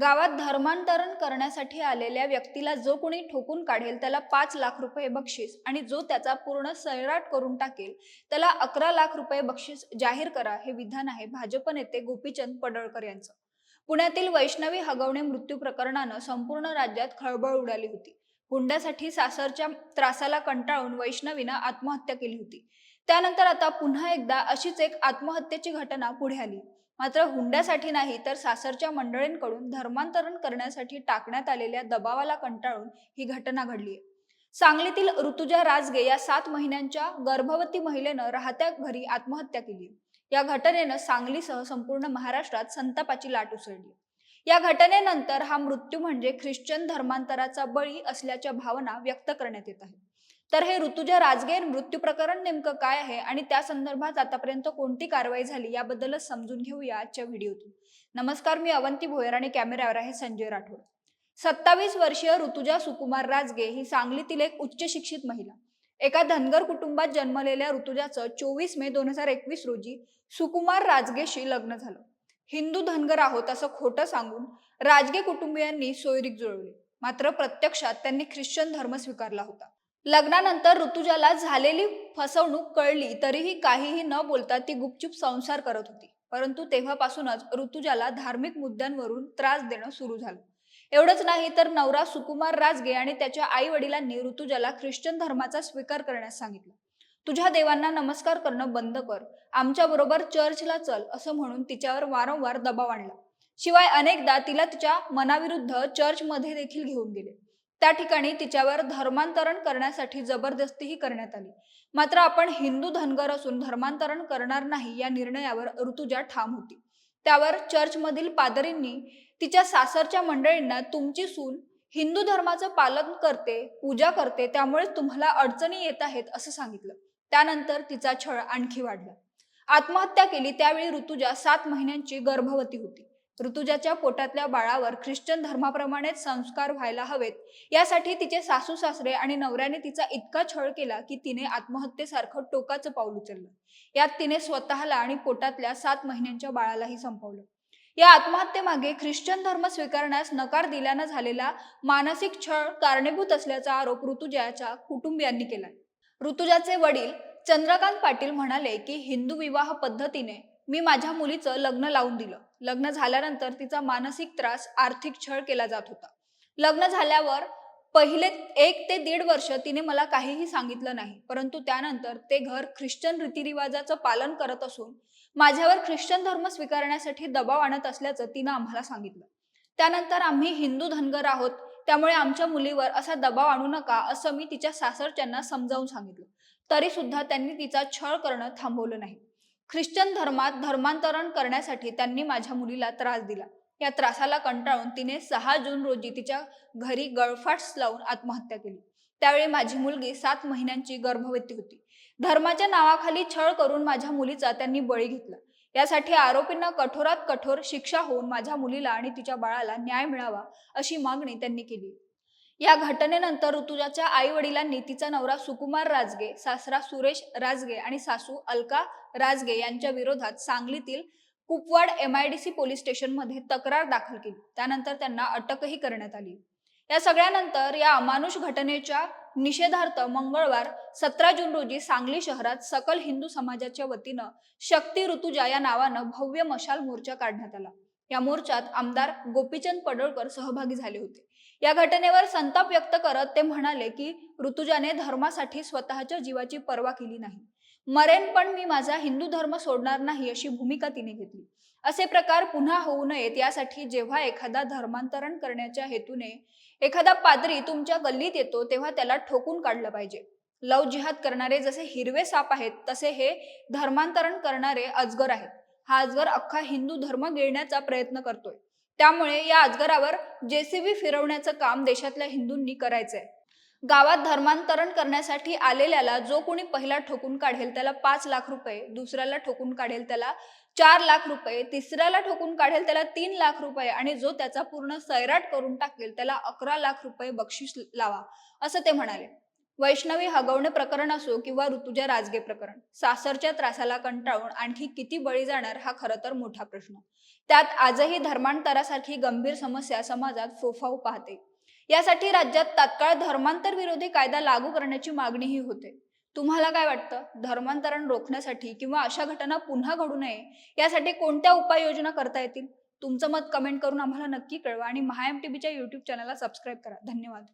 गावात धर्मांतरण करण्यासाठी आलेल्या व्यक्तीला जो कोणी ठोकून काढेल त्याला पाच लाख रुपये बक्षीस आणि जो त्याचा पूर्ण सैराट करून टाकेल त्याला अकरा लाख रुपये बक्षीस जाहीर करा हे विधान आहे भाजप नेते गोपीचंद पडळकर यांचं. पुण्यातील वैष्णवी हगवणे मृत्यू प्रकरणानं संपूर्ण राज्यात खळबळ उडाली होती. हुंड्यासाठी सासरच्या त्रासाला कंटाळून वैष्णवीनं आत्महत्या केली होती. त्यानंतर आता पुन्हा एकदा अशीच एक आत्महत्येची घटना पुढे आली. मात्र हुंड्यासाठी नाही तर सासरच्या मंडळींकडून धर्मांतरण करण्यासाठी टाकण्यात आलेल्या दबावाला कंटाळून ही घटना घडली सांगलीतील ऋतुजा राजगे या सात महिन्यांच्या गर्भवती महिलेनं राहत्या घरी आत्महत्या केली. या घटनेनं सांगलीसह संपूर्ण महाराष्ट्रात संतापाची लाट उसळली. या घटनेनंतर हा मृत्यू म्हणजे ख्रिश्चन धर्मांतराचा बळी असल्याच्या भावना व्यक्त करण्यात येत आहे तर हे ऋतुजा राजगे मृत्यू प्रकरण नेमकं काय आहे? आणि त्या संदर्भात आतापर्यंत कोणती कारवाई झाली? याबद्दलच समजून घेऊया आजच्या व्हिडिओतून. नमस्कार मी अवंती भोयर आणि कॅमेऱ्यावर आहे संजय राठोड. सत्तावीस वर्षीय ऋतुजा सुकुमार राजगे ही सांगलीतील एक उच्च शिक्षित महिला. एका धनगर कुटुंबात जन्मलेल्या ऋतुजाचं चोवीस मे दोन हजार एकवीस रोजी सुकुमार राजगेशी लग्न झालं. हिंदू धनगर आहोत असं खोटं सांगून राजगे कुटुंबियांनी सोयरीक जुळवली. मात्र प्रत्यक्षात त्यांनी ख्रिश्चन धर्म स्वीकारला होता. लग्नानंतर ऋतुजाला झालेली फसवणूक कळली तरीही काहीही न बोलता ती गुपचूप संसार करत होती. परंतु तेव्हापासूनच ऋतुजाला धार्मिक मुद्द्यांवरून त्रास देणं सुरू झालं. एवढंच नाही तर नवरा सुकुमार राजगे आणि त्याच्या आई वडिलांनी ऋतुजाला ख्रिश्चन धर्माचा स्वीकार करण्यास सांगितलं. तुझ्या देवांना नमस्कार करणं बंद कर आमच्या बरोबर चर्चला चल असं म्हणून तिच्यावर वारंवार दबाव आणला. शिवाय अनेकदा तिला तिच्या मनाविरुद्ध चर्चमध्ये देखील घेऊन गेले. त्या ठिकाणी तिच्यावर धर्मांतरण करण्यासाठी जबरदस्तीही करण्यात आली. मात्र आपण हिंदू धनगर असून धर्मांतरण करणार नाही या निर्णयावर ऋतुजा ठाम होती. त्यावर चर्चमधील पादरींनी तिच्या सासरच्या मंडळींना तुमची सून हिंदू धर्माचं पालन करते पूजा करते त्यामुळे तुम्हाला अडचणी येत आहेत असं सांगितलं. त्यानंतर तिचा छळ आणखी वाढला. आत्महत्या केली त्यावेळी ऋतुजा सात महिन्यांची गर्भवती होती. ऋतुजाच्या पोटातल्या बाळावर ख्रिश्चन धर्माप्रमाणेच संस्कार व्हायला हवेत. यासाठी तिचे सासू सासरे आणि नवऱ्याने तिचा इतका छळ केला की तिने आत्महत्येसारखं टोकाचं पाऊल उचललं. यात तिने स्वतःला आणि पोटातल्या सात महिन्यांच्या बाळालाही संपवलं. या आत्महत्येमागे ख्रिश्चन धर्म स्वीकारण्यास नकार दिल्यानं झालेला मानसिक छळ कारणीभूत असल्याचा आरोप ऋतुजाच्या कुटुंबियांनी केला ऋतुजाचे वडील चंद्रकांत पाटील म्हणाले की हिंदू विवाह पद्धतीने मी माझ्या मुलीचं लग्न लावून दिलं. लग्न झाल्यानंतर तिचा मानसिक त्रास आर्थिक छळ केला जात होता. लग्न झाल्यावर पहिले एक ते दीड वर्ष तिने मला काहीही सांगितलं नाही. परंतु त्यानंतर ते घर ख्रिश्चन रीतिरिवाजाचं पालन करत असून माझ्यावर ख्रिश्चन धर्म स्वीकारण्यासाठी दबाव आणत असल्याचं तिनं आम्हाला सांगितलं. त्यानंतर आम्ही हिंदू धनगर आहोत. त्यामुळे आमच्या मुलीवर असा दबाव आणू नका असं मी तिच्या सासरच्यांना समजावून सांगितलं. तरी सुद्धा त्यांनी तिचा छळ करणं थांबवलं नाही. ख्रिश्चन धर्मात धर्मांतरण करण्यासाठी त्यांनी माझ्या मुलीला त्रास दिला. या त्रासाला कंटाळून तिने सहा जून रोजी तिच्या घरी गळफाट्स लावून आत्महत्या केली. त्यावेळी माझी मुलगी सात महिन्यांची गर्भवती होती. धर्माच्या नावाखाली छळ करून माझ्या मुलीचा त्यांनी बळी घेतला. यासाठी आरोपींना कठोरात कठोर शिक्षा होऊन माझ्या मुलीला आणि तिच्या बाळाला न्याय मिळावा अशी मागणी त्यांनी केली. या घटनेनंतर ऋतुजाच्या आई वडिलांनी तिचा नवरा सुकुमार राजगे सासरा सुरेश राजगे आणि सासू अलका राजगे यांच्या विरोधात सांगलीतील कुपवाड एमआयडीसी पोलीस स्टेशनमध्ये तक्रार दाखल केली. त्यानंतर त्यांना अटकही करण्यात आली. या सगळ्यानंतर या अमानुष घटनेच्या निषेधार्थ मंगळवार सतरा जून रोजी सांगली शहरात सकल हिंदू समाजाच्या वतीनं शक्ती ऋतुजा या नावानं भव्य मशाल मोर्चा काढण्यात आला. या मोर्चात आमदार गोपीचंद पडळकर सहभागी झाले होते. या घटनेवर संताप व्यक्त करत ते म्हणाले की ऋतुजाने धर्मासाठी स्वतःच्या जीवाची पर्वा केली नाही. मरेन पण मी माझा हिंदू धर्म सोडणार नाही अशी भूमिका तिने घेतली. असे प्रकार पुन्हा होऊ नयेत यासाठी जेव्हा एखादा धर्मांतरण करण्याच्या हेतूने एखादा पादरी तुमच्या गल्लीत येतो तेव्हा त्याला ठोकून काढलं पाहिजे. लव जिहाद करणारे जसे हिरवे साप आहेत तसे हे धर्मांतरण करणारे अजगर आहेत. हा अजगर अख्खा हिंदू धर्म गिळण्याचा प्रयत्न करतोय. त्यामुळे या अजगरावर जेसीबी फिरवण्याचं काम देशातल्या हिंदूंनी करायचंय. गावात धर्मांतरण करण्यासाठी आलेल्याला जो कोणी पहिला ठोकून काढेल त्याला पाच लाख रुपये दुसऱ्याला ठोकून काढेल त्याला चार लाख रुपये तिसऱ्याला ठोकून काढेल त्याला तीन लाख रुपये आणि जो त्याचा पूर्ण सैराट करून टाकेल त्याला अकरा लाख रुपये बक्षीस लावा असं ते म्हणाले. वैष्णवी हगवणे प्रकरण असो किंवा ऋतुजा राजगे प्रकरण सासरच्या त्रासाला कंटाळून आणखी किती बळी जाणार हा खरं तर मोठा प्रश्न. त्यात आजही धर्मांतरासारखी गंभीर समस्या समाजात फोफाव पाहते. यासाठी राज्यात तात्काळ धर्मांतर विरोधी कायदा लागू करण्याची मागणीही होते. तुम्हाला काय वाटतं? धर्मांतरण रोखण्यासाठी किंवा अशा घटना पुन्हा घडू नये यासाठी कोणत्या उपाययोजना करता येतील? तुमचं मत कमेंट करून आम्हाला नक्की कळवा आणि महाएम टीव्हीच्या युट्यूब चॅनलला सबस्क्राईब करा. धन्यवाद.